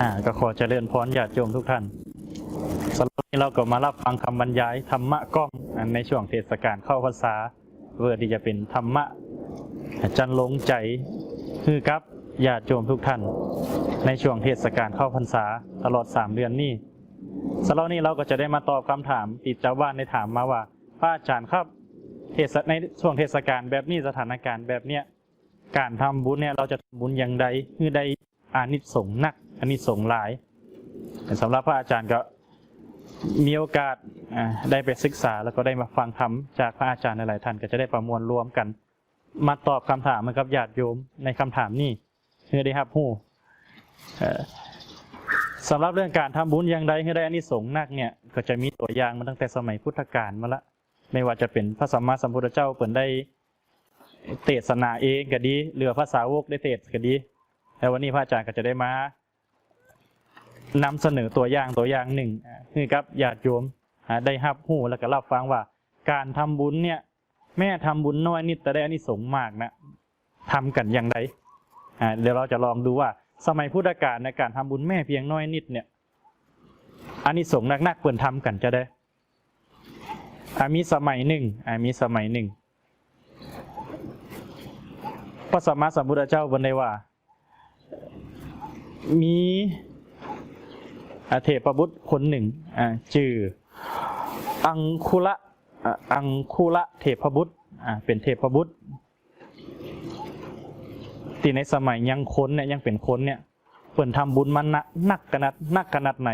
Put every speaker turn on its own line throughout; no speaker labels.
อ่าก็ขอเจริญพรญาติโยมทุกท่านสำหรับนนี้เราก็มารับฟังคำบรรยายธรรมะก้อมอันในช่วงเทศกาลเข้าพรรษาเพื่อที่จะเป็นธรรมะจันลงใจคือกับญาติโยมทุกท่าน ในช่วงเทศกาลเข้าพรรษาตลอดสามเดือนนี้สำหรับนนี้เราก็จะได้มาตอบคำถามติดชาวบ้านในถามมาว่าพระอาจารย์ครับเทศในช่วงเทศกาลแบบนี้สถานการณ์แบบเนี้ยการทำบุญเนี่ยเราจะทำบุญอย่างใดคือได้อานิสงส์นัก อานิสงส์หลายสำหรับพระอาจารย์ก็มีโอกาสได้ไปศึกษาแล้วก็ได้มาฟังธรรมจากพระอาจารย์หลายท่านก็จะได้ประมวลรวมกัน มาตอบคำถามกับญาติโยมในคำถามนี้เพื่อได้รับหู้สำหรับเรื่องการทำบุญอย่างใดให้ได้อานิสงส์นักเนี่ยก็จะมีตัวอย่างมาตั้งแต่สมัยพุทธกาลมาละไม่ว่าจะเป็นพระสัมมาสัมพุทธเจ้าเปิดได้เทศนาเองก็ดีหรือภาษาวกได้เทศก็ดี แล้ววันนี้พระอาจารย์ก็จะได้มา นำเสนอตัวอย่างตัวอย่างหนึ่งอ่คือครับญาติโยมได้รับหูแล้วก็รับฟังว่า การทำบุญเนี่ย แม่ทำบุญน้อยนิดแต่ได้อานิสงส์มากนะทำกันอย่างไรเดี๋ยวเราจะลองดูว่า สมัยพุทธกาลในการทำบุญแม่เพียงน้อยนิดเนี่ยอานิสงส์นักๆเปิ่นทำกันจะได้อามีสมัยหนึ่งอามีสมัยหนึ่งพระสัมมาสัมพุทธเจ้าบนได้ว่า มี เทพบุตรคนหนึ่งชื่ออังคุละอังคุละเทพบุตรเป็นเทพบุตรที่ในสมัยยังค้นเนี่ยยังเป็นค้นเนี่ยเปิ่นทำบุญมันนักนักขนาดนักขนาดไหน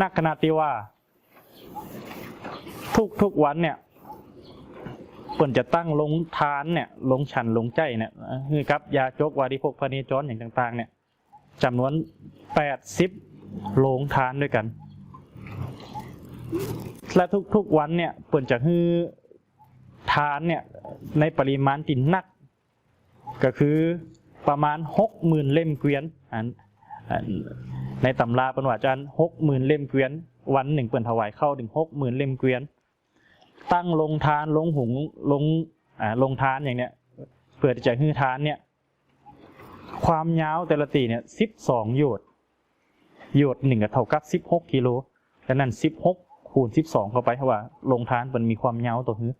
นักขนาดที่ว่า ทุกทุกวันเนี่ยเปิ่นจะตั้งลงทานเนี่ยลงฉันลงใจเนี่ยคือครับยาจกวาดิพกพเนจรอย่างต่าง ๆ เนี่ยจำนวนแปดสิบ โรงทานด้วยกัน และทุกๆวันเนี่ยเปิ่นจะฮือทานเนี่ยในปริมาณตินนัก ก็คือประมาณหกหมื่นเล่มเกวียนอันในตำราป็นว่าอาจารย์หกหมื่นเล่มเกวียน วันหนึ่งเปิ่นถวายเข้าถึงหกหมื่นเล่มเกวียน ตั้งลงทานลงหุงลงอ่าลงทานอย่างเนี้ยเพื่อจะฮือทานเนี่ยความยาวแต่ละตีเนี่ยสิบสองโยชน์ โยชน์หนึ่งก็เท่ากับสิบหกกิโลดังนั้นสิบหกคูณสิบสองเข้าไปเพราะว่าลงทานมันมีความยาตัวฮือ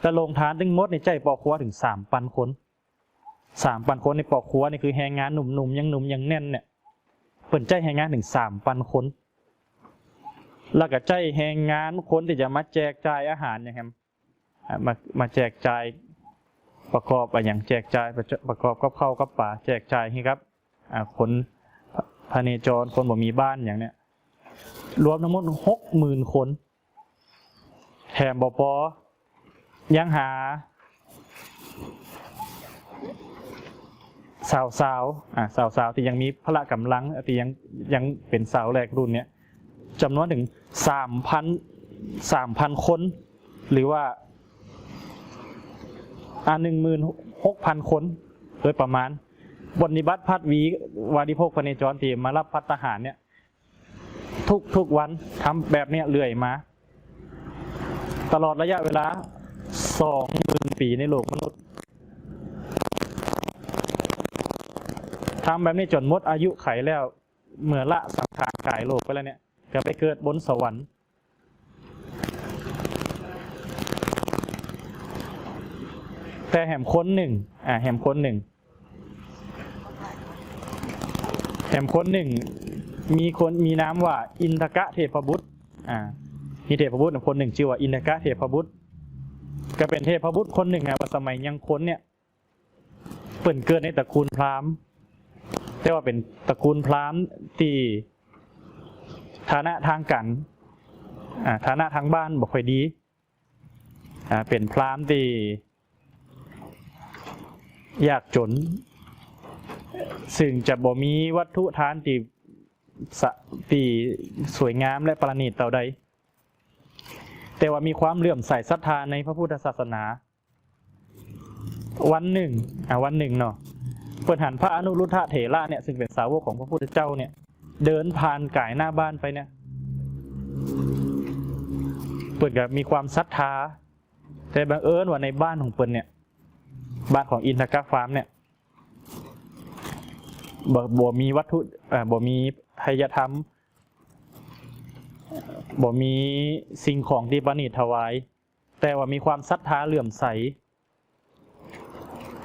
แต่ลงทานถึงมดในใจปอกครัวถึงสามพันคนสามพันคนในปอกครัวนี่คือแรงงานหนุ่มๆยังหนุ่มยังแน่นเนี่ยเปิดใจแรงงานถึงสามพันคนแล้วก็ใจแรงงานคนที่จะมาแจกจ่ายอาหารอย่างครับมามาแจกจ่ายประกอบอะไรอย่างแจกจ่ายประกอบกับข้าวกับป่าแจกจ่ายให้ครับอ่าคน พพเนจรคนบ่มีบ้านอย่างเนี้ยรวมทั้งหมดหกหมื่นคนแถมบอปอยังหา สาวสาวอ่าสาวสาวที่ยังมีพละกำลังที่ยังยังเป็นสาวแรกรุ่นเนี้ยจำนวนถึงสามพันสามพันคน หรือว่าอ่าหนึ่งหมื่นหกพันคนโดยประมาณ บนนิบัติพัดวีวาดิโภคพเนจรที่มารับพัฒทหารเนี่ย ทุกทุกวันทำแบบเนี้ยเรื่อยมา ตลอดระยะเวลาสองหมื่นปีในโลกมนุษย์ทำแบบนี้จนหมดอายุไขแล้วเมื่อละสังขารกายโลกไปแล้วเนี่ยก็ไปเกิดบนสวรรค์แต่แหมคนหนึ่งอ่าแหมคนหนึ่งแห มคนหนึ่ง มีคนมีน้ำว่า อินทกะเทพบุตรอ่ามีเทพบุตรคนหนึ่งชื่อว่าอินทกะเทพบุตรก็เป็นเทพบุตรคนหนึ่งนะว่าสมัยยังคนเนี่ยเปิ่นเกิดในตระกูลพราหมณ์แต่ว่าเป็นตระกูลพราหมณ์ที่ฐานะทางกันอ่าฐานะทางบ้านบ่ค่อยดีอ่าเป็นพราหมณ์ที่ยากจน ซึ่งจะบ่มีวัตถุทานที่สตีสวยงามและประณีตเต่าใด แต่ว่ามีความเลื่อมใสศรัทธาในพระพุทธศาสนา วันหนึ่งอะวันหนึ่งเนาะเปิดหันพระอนุรุทธะเถระเนี่ยซึ่งเป็นสาวกของพระพุทธเจ้าเนี่ย เดินผ่านก่ายหน้าบ้านไปเนี่ยเปิดกับมีความศรัทธา แต่บังเอิญว่าในบ้านของเปิดเนี่ย บ้านของอินทกะฟาร์มเนี่ย บ่บ่มีวัตถุอ่าบ่มีพยธรรมบ่มีสิ่งของที่ประณีตถวาย แต่ว่ามีความศรัทธาเหลื่อมใส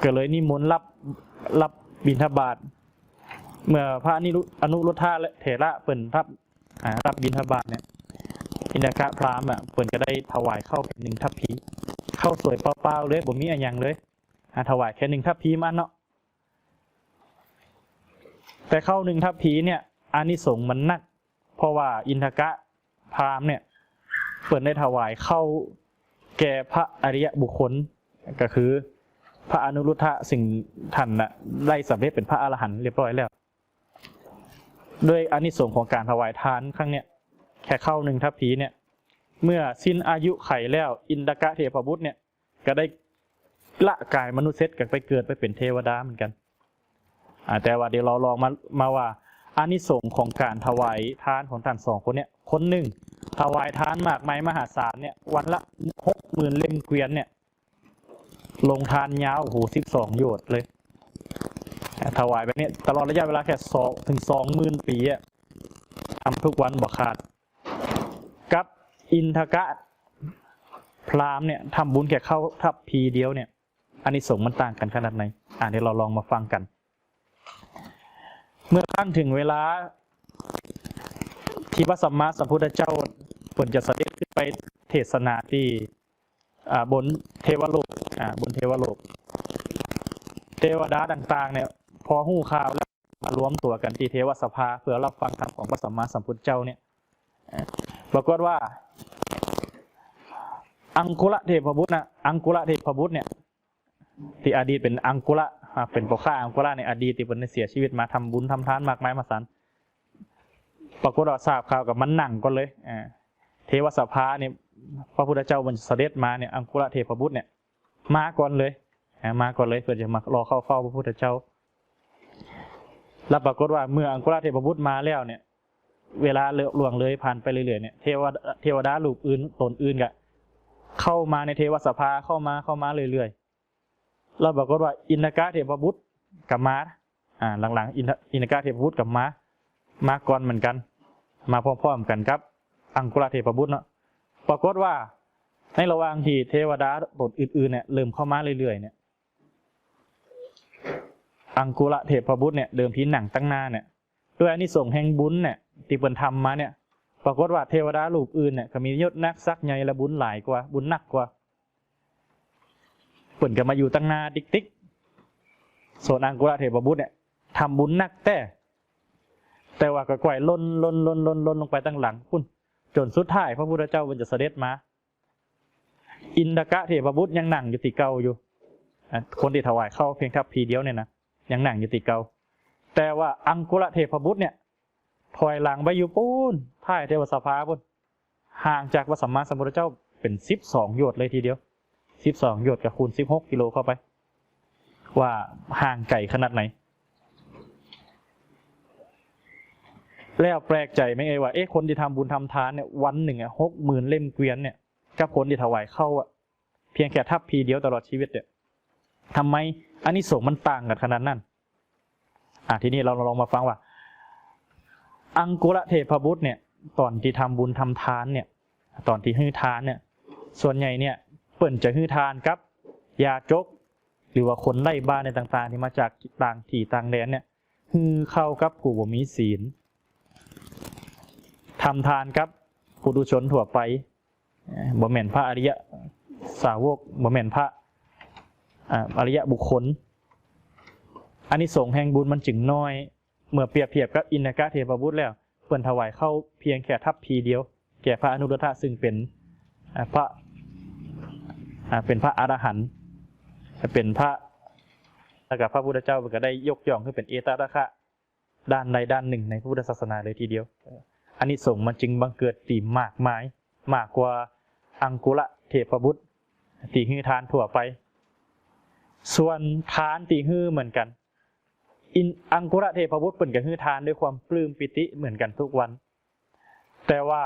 ก็เลยนิมนต์รับรับบิณฑบาตเมื่อพระนิรุอนุรุทธาและเถระเปิ่นรับรับบิณฑบาตเนี่ยอินทกะพรามอะเปิ่นก็ได้ถวายเข้าแค่หนึ่งทัพพีเข้าสวยเปล่าๆเลยบ่มีอะไรอย่างเลยถวายแค่หนึ่งทัพพีมาเนาะ แต่เข้าหนึ่งทัพพีเนี่ยอานิสงส์มันนัก เพราะว่าอินทกะพราหมณ์เนี่ยเปิดได้ถวายเข้าแก่พระอริยบุคคลก็คือ พระอนุรุทธะสิ่งท่านน่ะได้สำเร็จเป็นพระอรหันต์เรียบร้อยแล้ว ด้วยอานิสงส์ของการถวายทานครั้งเนี้ยแค่เข้าหนึ่งทัพพีเนี่ยเมื่อสิ้นอายุไขแล้ว อินทกะเทพบุตรเนี่ยก็ได้ละกายมนุษย์เซตกันไปเกิดไปเป็นเทวดาเหมือนกัน แต่ว่าเดี๋ยวเราลองมามาว่าอานิสงส์ของการถวายทานของท่านสองคนเนี่ยคนหนึ่งถวายทานมากมายมหาศาลเนี่ยวันละหกหมื่นเล่มเกวียนเนี่ยลงทานยาวโอ้โหสิบสองโยชน์เลย ถวายแบบนี้ตลอดระยะเวลาแค่สองถึงสองหมื่นปีอะทำทุกวันบ่ขาด กับอินทกะพราหมณ์เนี่ยทำบุญแค่เข้าทับพีเดียวเนี่ยอานิสงส์มันต่างกันขนาดไหนอ่าเดี๋ยวเราลองมาฟังกัน เมื่อครั้งถึงเวลา ที่พระสัมมาสัมพุทธเจ้าผลจะเสด็จขึ้นไปเทศนาที่บนเทวโลกบนเทวโลก เทวดาต่าง ๆ เนี่ย พอหู้ข่าวแล้วมารวมตัวกันที่เทวสภาเพื่อรับฟังธรรมของพระสัมมาสัมพุทธเจ้าเนี่ยปรากฏว่า อังคุระเทพบุตรนะอังคุระเทพบุตรเนี่ย ที่อดีตเป็นอังกุระ เป็นปกข้าอังกุระในอดีตที่เป็นเสียชีวิตมาทำบุญทำทานมากมายมาสันปรากฏว่าทราบข่าวกับมันหนังก็เลยอ่าเทวสภาเนี่ยพระพุทธเจ้าบนเสด็จมาเนี่ยอังกุระเทพบุตรเนี่ย มาก่อนเลยมาก่อนเลยเพื่อจะมารอเข้าเฝ้าพระพุทธเจ้าแล้วปรากฏว่าเมื่ออังกุระเทพบุตรมาแล้วเนี่ย เวลาเล่วงเลยผ่านไปเรื่อยๆเนี่ยเทวดาเทวดาลูกอื่นตนอื่นกะเข้ามาในเทวสภาเข้ามาเข้ามาเรื่อยๆ เราบอกว่าอินทกะเทพบุตรกับมาอ่าหลังๆอินทอินกะเทพบุตรกับมามาก่อนเหมือนกัน มาพร้อมๆกันครับ อังกุระเทพบุตรเนาะปรากฏว่าในระหว่างที่เทวดาตนอื่นๆเนี่ยเริ่มเข้ามาเรื่อยๆเนี่ยอังกุระเทพบุตรเนี่ยเดิมทีหนังตั้งหน้าเนี่ยด้วยอนิสงส์แห่งบุญเนี่ยที่เปิ่นทำมาเนี่ย ปรากฏว่าเทวดาลูกอื่นเนี่ยก็มียศนักซักใหญ่และบุญหลายกว่าบุญหนักกว่า เปิ่นก็มาอยู่ตั้งนาติกติกส่วนอังกุระเทพบุตรเนี่ยทำบุญหนักแต่ แต่ว่าก็ก่อยล้นล้นล้นล้นล้นลงไปตั้งหลังพุ่นจนสุดท้ายพระพุทธเจ้ามันจะเสด็จมา อินทกะเทพบุตรยังหนังอยู่ติเก่าอยู่คนที่ถวายเข้าเพียงทัพพีเดียวเนี่ยนะยังหนังอยู่ติเก่าแต่ว่าอังกุระเทพบุตรเนี่ยถอยหลังไปอยู่ปูนท้ายเทวสภาพุ่นห่างจากพระสัมมาสัมพุทธเจ้าเป็นสิบสองโยชน์เลยทีเดียว สิบสองโยชน์กับคูณสิบหกกิโลเข้าไป ว่าห่างไก่ขนาดไหน แล้วแปลกใจไหมเอ่ยว่าเอ๊ะคนที่ทำบุญทำทานเนี่ยวันหนึ่งอะหกหมื่นเล่มเกวียนเนี่ยกับคนที่ถวายเข้าอะเพียงแค่ทับพีเดียวตลอดชีวิตเนี่ยทำไมอันนี้สงมันต่างกันขนาดนั้นอะทีนี้เราลองมาฟังว่า อังกุระเทพบุตรเนี่ย ตอนที่ทำบุญทำทานเนี่ย ตอนที่ฮื้ทานเนี่ย ส่วนใหญ่เนี่ย เปิ่นจะฮือทานครับ ยาจก หรือว่าคนไล่บ้านในต่างๆ ที่มาจากต่างที่ต่างแดนเนี่ยฮือเข้ากับผู้บ่มีศีลทำทานครับผู้ดุชนทั่วไปเอ่อบ่แม่นพระอริยะสาวกบ่แม่นพระอริยะบุคคลอันนี้สงแห่งบุญมันจึงน้อย เมื่อเปรียบเทียบกับอินทกะเทพบุตรแล้วเปิ่นถวายเข้าเพียงแค่ทัพพีเดียว แก่พระอนุรุทธะซึ่งเป็นพระ เป็นพระอรหันต์เป็นพระแล้วก็พระพุทธเจ้าก็ได้ยกย่องขึ้นเป็นเอตระคะด้านใดด้านหนึ่งในพระพุทธศาสนาเลยทีเดียว อันนี้ส่งมันจึงบังเกิดตีมากมาย มากกว่าอังกุระเทพบุตรตีฮือทานทั่วไป ส่วนทานตีฮือเหมือนกัน อินอังกุระเทพบุตรเป็นกับฮือทานด้วยความปลื้มปิติเหมือนกันทุกวัน แต่ว่า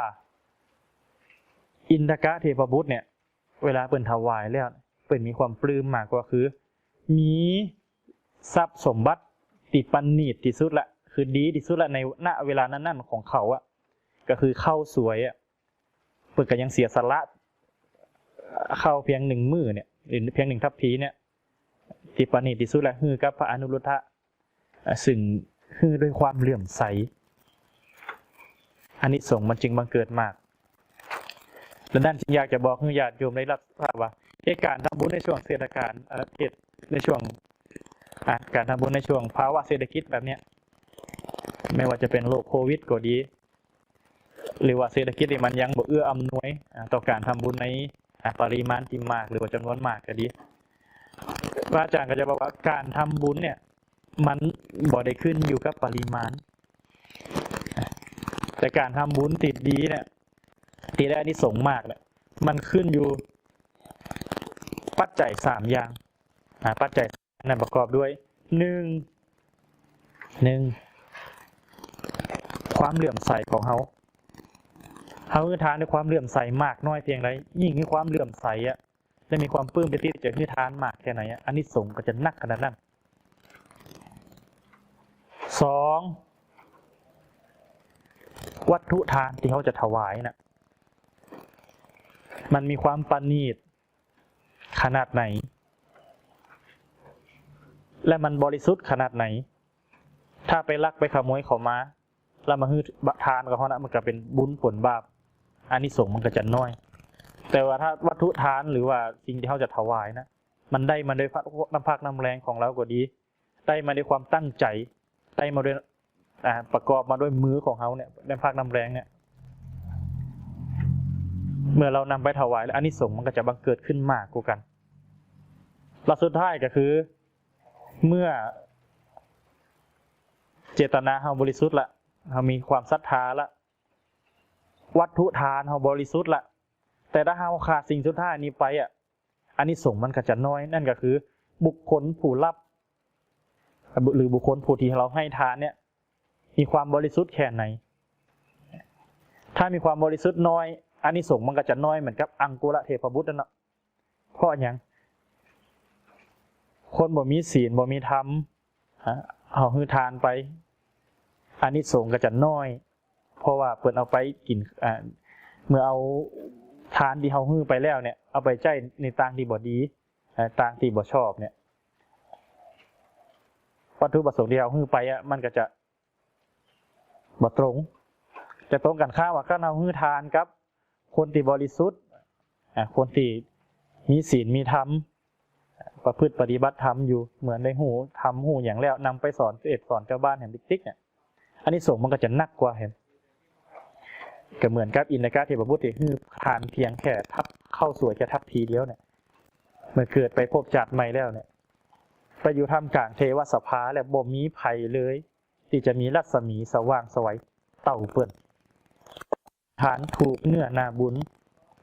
อินทกะเทพบุตรเนี่ย เวลาเปิ่นถวายแล้ว เปิ่นมีความปลื้มมากกว่าคือ มีทรัพย์สมบัติติปันนีดที่สุดละคือดีที่สุดละในณเวลานั้นๆของเขาอะก็คือเข้าสวยอะเปิดก็ยังเสียสละเข้าเพียงหนึ่งมือเนี่ยหรือเพียงหนึ่งทัพพีเนี่ยติปานีที่สุดละฮือกับพระอนุรุทธะอะซึ่งฮือด้วยความเหลื่อมใสอันนี้ส่งส์มันจึงบังเกิดมาก ดังนั้นจึงอยากจะบอกให้ญาติโยมได้รับทราบว่าการทำบุญในช่วงเศกาลอะเหตุในช่วงการทำบุญในช่วงภาวะเศรษฐกิจแบบเนี้ยไม่ว่าจะเป็นโรคโควิดก็ดี หรือว่าเศรษฐกิจที่มันยังบ่เอื้ออำนวยต่อการทำบุญในปริมาณที่มากหรือว่าจำนวนมากก็ดีพระอาจารย์ก็จะบอกว่าการทำบุญเนี่ย มันบ่ได้ขึ้นอยู่กับปริมาณ แต่การทำบุญติดดีเนี่ย ตีได้อานิสงส์มากเนี่ยมันขึ้นอยู่ ปัจจัยสามอย่างอ่าปัจจัยนั้นประกอบด้วยหนึ่งหนึ่งความเหลื่อมใสของเขาเขาคือทานด้วยความเหลื่อมใสมากน้อยเพียงไรยิ่งมีความเหลื่อมใสอะจะมีความปลื้มไปิติจะคือทานมากแค่ไหนอะอันนี้สงก็จะนักขนาดนั้นสองวัตถุทานที่เขาจะถวายน่ะ มันมีความประณีตขนาดไหน และมันบริสุทธิ์ขนาดไหน ถ้าไปลักไปขโมยเขามา แล้วมาฮื้อบะทานกับเขานะมันก็เป็นบุญผลบาปอันนี้สงส์มันก็จะน้อย แต่ว่าถ้าวัตถุทานหรือว่าสิ่งที่เขาจะถวายนะ มันได้มาด้วยน้ำพักน้ำแรงของเราก็ดี ได้มาด้วยความตั้งใจ ได้มาด้วยอ่าประกอบมาด้วยมือของเขาเนี่ยน้ำพักน้ำแรงเนี่ย เมื่อเรานำไปถวายแล้วอันนี้สงส์มันก็จะบังเกิดขึ้นมากกว่ากันและสุดท้ายก็คือ เมื่อเจตนาเราบริสุทธิ์ละเรามีความศรัทธาละ วัตถุทานเราบริสุทธิ์ละ แต่ถ้าเราขาดสิ่งสุดท้ายนี้ไปอะ อันนี้ส่งส์มันก็จะน้อย นั่นก็คือ บุคคลผู้รับ หรือบุคคลผู้ที่เราให้ทานเนี่ย มีความบริสุทธิ์แค่ไหน ถ้ามีความบริสุทธิ์น้อย อันนี้ส่งมันก็จะน้อยเหมือนกับอังกุระเทพบุตรนั่นเนาะเพราะอย่างคนบ่มีศีลบ่มีธรรมเอาฮือทานไปอันนี้ส่งก็จะน้อย เพราะว่าเปิดเอาไปกินเมื่อเอาทานที่เขาฮือไปแล้วเนี่ย เอาไปใจในต่างที่บ่ดีต่างที่บ่ชอบเนี่ยวัตถุประสงค์ที่เราฮื้อไปอะมันก็จะบ่ตรง จะตรงกันข้ามว่าก็เอาฮื้อทานครับ คนที่บริสุทธิ์อ่าคนที่มีศีลมีธรรมประพฤติปฏิบัติธรรมอยู่เหมือนในหูทำหูอย่างแล้วนำไปสอนเอ็ดสอนชาบ้านเห็นติ๊กๆเนี่ยอันนี้ส่งส์มันก็จะหนักกว่าเห็นก็เหมือนกับอินทกาเทพบุตรที่คือทานเพียงแค่ทับเข้าสวยแค่ทับทีเดียวเนี่ยเมื่อเกิดไปพบจัดใหม่แล้วเนี่ยไปอยู่ท่ามกลางเทวสภาและบ่มีภัยเลย ที่จะมีรัศมีสว่างสวัยเต่าเปิ่น ฐานถูกเนื้อนาบุญ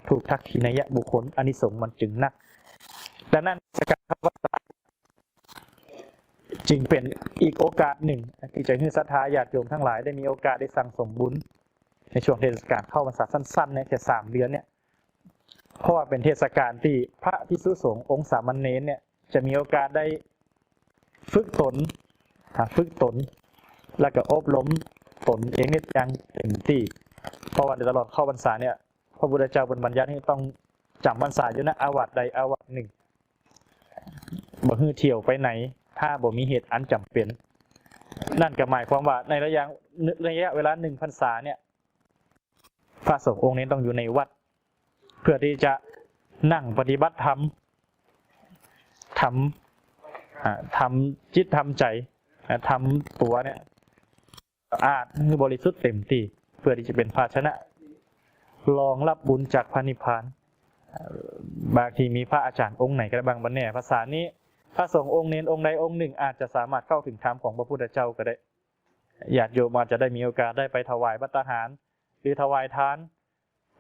ถูกทักขีนยะบุคคลอันนี้สงส์มันจึงหนักดังนั้นการทำวัดตาจึงเป็นอีกโอกาสหนึ่งที่จะให้ศรัทธาญาติโยมทั้งหลายได้มีโอกาสได้สั่งสมบุญ ในช่วงเทศกาลเข้าพรรษาสั้นๆเนี่ยแค่สามเดือนเนี่ยเพราะว่าเป็นเทศกาลที่พระพิสุสงฆ์องค์สามเณรเนี่ยจะมีโอกาสได้ฝึกตนฝึกตน แล้วก็อบรมตนเองเนี่ยยังเต็มที่ เพราะว่าตลอดเข้าพรรษาเนี่ยพระพุทธเจ้าบนบัญญัติให้ต้องจำพรรษาอยู่นะอาวัตใดอาวัตหนึ่งบ่ฮือเที่ยวไปไหน ถ้าบ่มีเหตุอันจำเป็น นั่นก็หมายความว่าในระยะระยะเวลาหนึ่งพรรษาเนี่ย พระสงฆ์องค์นี้ต้องอยู่ในวัด เพื่อที่จะนั่งปฏิบัติธรรมทำทำจิตทำใจทำตัวเนี่ยอาดคือบริสุทธิ์เต็มที่ เพื่อที่จะเป็นภาชนะรองรับบุญจากพระนิพพาน บางทีมีพระอาจารย์องค์ไหนก็ได้บางบันแน่ภาษานี้พระสงฆ์องค์เนนองค์ใดองค์หนึ่งอาจจะสามารถเข้าถึงธรรมของพระพุทธเจ้าก็ได้ญาติโยมอาจจะได้มีโอกาสได้ไปถวายบัตรหาร หรือถวายทาน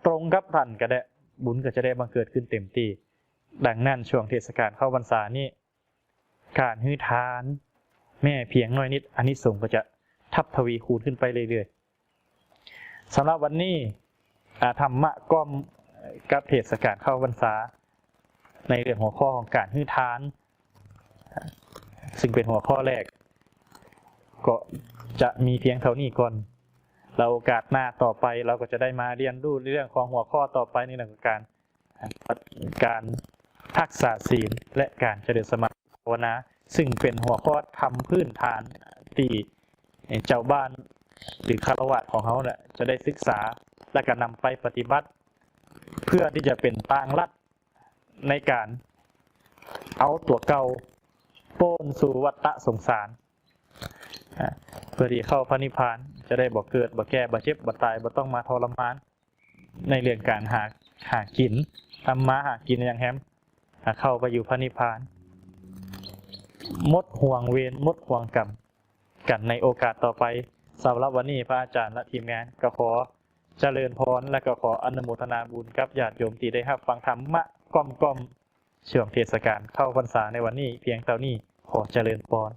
ตรงกับท่านก็ได้บุญก็จะได้บังเกิดขึ้นเต็มที่ดังนั้นช่วงเทศกาลเข้าพรรษานี้การฮื้ทาน แม่เพียงน้อยนิดอันนี้สงก็จะทับทวีคูณขึ้นไปเรื่อยๆ สำหรับวันนี้อาธรรมะก้อมกับเทศกาลเข้าพรรษา ในเรื่องหัวข้อของการฮื้อทาน ซึ่งเป็นหัวข้อแรก ก็จะมีเพียงเท่านี้ก่อน เราโอกาสหน้าต่อไปเราก็จะได้มาเรียนรู้เรื่องของหัวข้อต่อไปในเรื่องของการการทักษะศีลและการเจริญสมาธิภาวนาซึ่งเป็นหัวข้อทำพื้นฐานที่เจ้าบ้าน หรือคารวะของเขาเนี่ยจะได้ศึกษาและก็นำไปปฏิบัติ เพื่อที่จะเป็นต่างรัดในการเอาตัวเก่าโป้นสู่วัฏสงสารอ่าเพื่อที่เข้าพระนิพพานจะได้บ่เกิดบ่แก่บ่เจ็บบ่ตายบ่ต้องมาทรมาน ในเรื่องการหาหากินทำมาหากินอย่างแฮมหาเข้าไปอยู่พระนิพพานมดห่วงเวรมดห่วงกรรมกันในโอกาสต่อไป สำหรับวันนี้พระอาจารย์และทีมงานก็ขอเจริญพรและก็ขออนุโมทนาบุญกับญาติโยมที่ได้รับฟังธรรมะก้อมก้อมช่วงเทศกาลเข้าพรรษาในวันนี้เพียงเท่านี้ขอเจริญพร